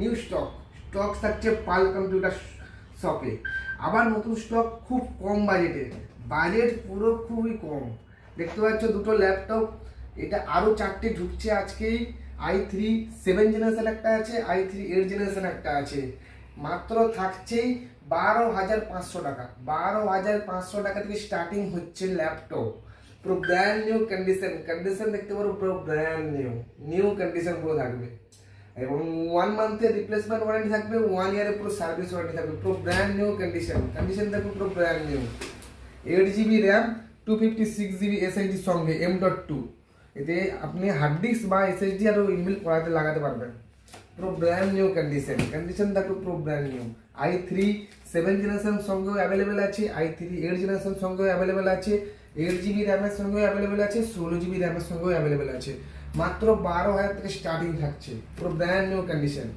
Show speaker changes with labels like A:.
A: New stock. Stock থাকছে পাল computer শপে। আবার নতুন স্টক খুব কম বাজেটে। বাজেট পুরো খুবই কম। দেখতে পাচ্ছ দুটো ল্যাপটপ। এটা আরও চারটে ঢুকছে আজকেই। আই থ্রি সেভেন জেনারেশন একটা আছে আই থ্রি এইট জেনারেশন একটা আছে। মাত্র থাকছেই বারো হাজার পাঁচশো টাকা। বারো হাজার পাঁচশো টাকা থেকে স্টার্টিং হচ্ছে ল্যাপটপ। পুরো ব্র্যান্ড নিউ কন্ডিশন কন্ডিশন দেখতে পারো পুরো ব্র্যান্ড নিউ নিউ কন্ডিশন পুরো থাকবে। এবং ওয়ান মান্থের রিপ্লেসমেন্ট ওয়ারেন্টি থাকবে ওয়ান ইয়ারের পুরো সার্ভিস ওয়ারেন্টি থাকবে, পুরো ব্র্যান্ড নিউ কন্ডিশন কন্ডিশন থাকবে পুরো brand new eight GB RAM two fifty six GB এসএসডির সঙ্গে এম ডট টু এতে আপনি হার্ড ডিস্ক বা এসএসডি আরও ইনবিল করাতে লাগাতে পারবেন। পুরো ব্র্যান্ড নিউ কন্ডিশন কন্ডিশন থাকবে পুরো brand new i three seven generation সঙ্গেও অ্যাভেলেবেল আছে আই থ্রি এইট জেনারেশন সঙ্গেও অ্যাভেলেবেল আছে। এইট জিবি র্যামের সঙ্গেও অ্যাভেলেবেল আছে, ষোলো জিবি র্যামের সঙ্গেও অ্যাভেলেবেল আছে। মাত্র বারো হাজার থেকে স্টার্টিং থাকছে। পুরো ব্র্যান্ড নিউ কন্ডিশন